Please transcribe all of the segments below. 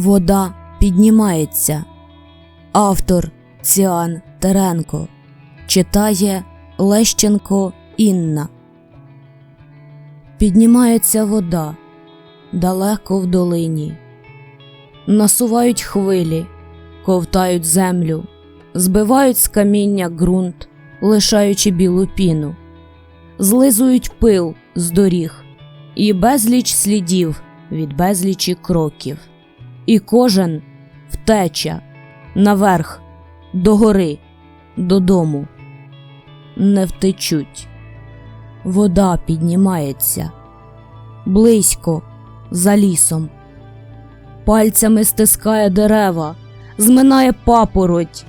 Вода піднімається. Автор Ціан Теренко. Читає Лещенко Інна. Піднімається вода далеко в долині. Насувають хвилі, ковтають землю, збивають з каміння ґрунт, лишаючи білу піну, злизують пил з доріг і безліч слідів від безлічі кроків. І кожен втеча наверх, догори, додому. Не втечуть. Вода піднімається близько, за лісом. Пальцями стискає дерева, зминає папороть,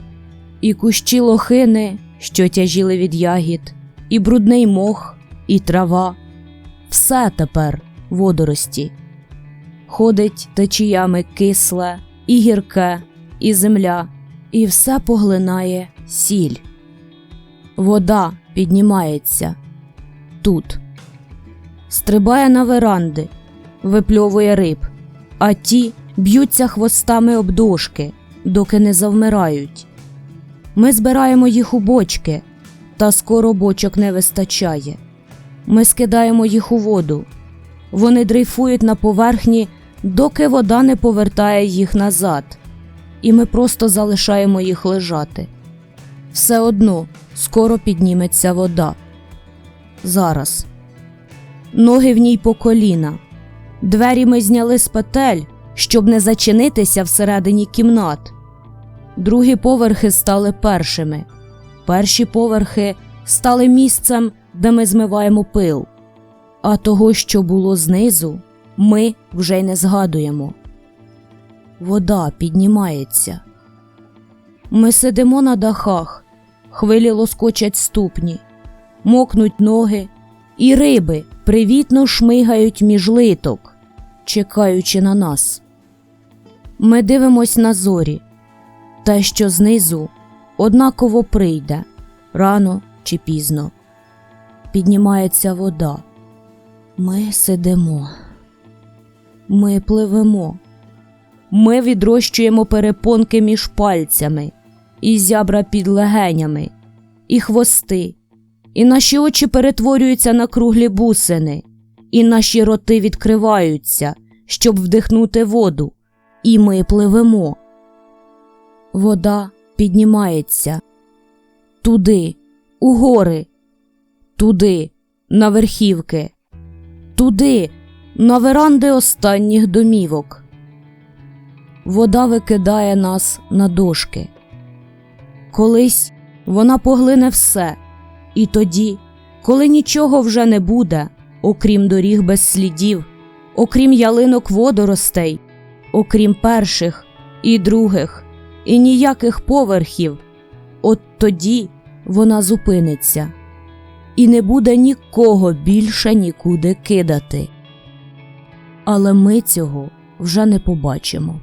і кущі лохини, що тяжіли від ягід, і брудний мох, і трава. Все тепер водорості. Ходить течіями кисле, і гірке, і земля, і все поглинає сіль. Вода піднімається тут стрибає на веранди, випльовує риб, а ті б'ються хвостами об дошки, доки не завмирають. Ми збираємо їх у бочки, та скоро бочок не вистачає. Ми скидаємо їх у воду. Вони дрейфують на поверхні, доки вода не повертає їх назад, і ми просто залишаємо їх лежати. Все одно скоро підніметься вода. Зараз. Ноги в ній по коліна. Двері ми зняли з петель, щоб не зачинитися всередині кімнат. Другі поверхи стали першими. Перші поверхи стали місцем, де ми змиваємо пил. А того, що було знизу, ми вже й не згадуємо. Вода піднімається. Ми сидимо на дахах, хвилі лоскочать ступні, мокнуть ноги, і риби привітно шмигають між литок, чекаючи на нас. Ми дивимось на зорі, те, що знизу однаково прийде рано чи пізно. Піднімається вода. Ми сидимо, ми пливемо, ми відрощуємо перепонки між пальцями, і зябра під легенями, і хвости, і наші очі перетворюються на круглі бусини, і наші роти відкриваються, щоб вдихнути воду, і ми пливемо. Вода піднімається. Туди, у гори, туди, на верхівки, туди, на веранди останніх домівок. Вода викидає нас на дошки. Колись вона поглине все, і тоді, коли нічого вже не буде, окрім доріг без слідів, окрім ялинок водоростей, окрім перших і других, і ніяких поверхів, от тоді вона зупиниться і не буде нікого більше нікуди кидати. Але ми цього вже не побачимо.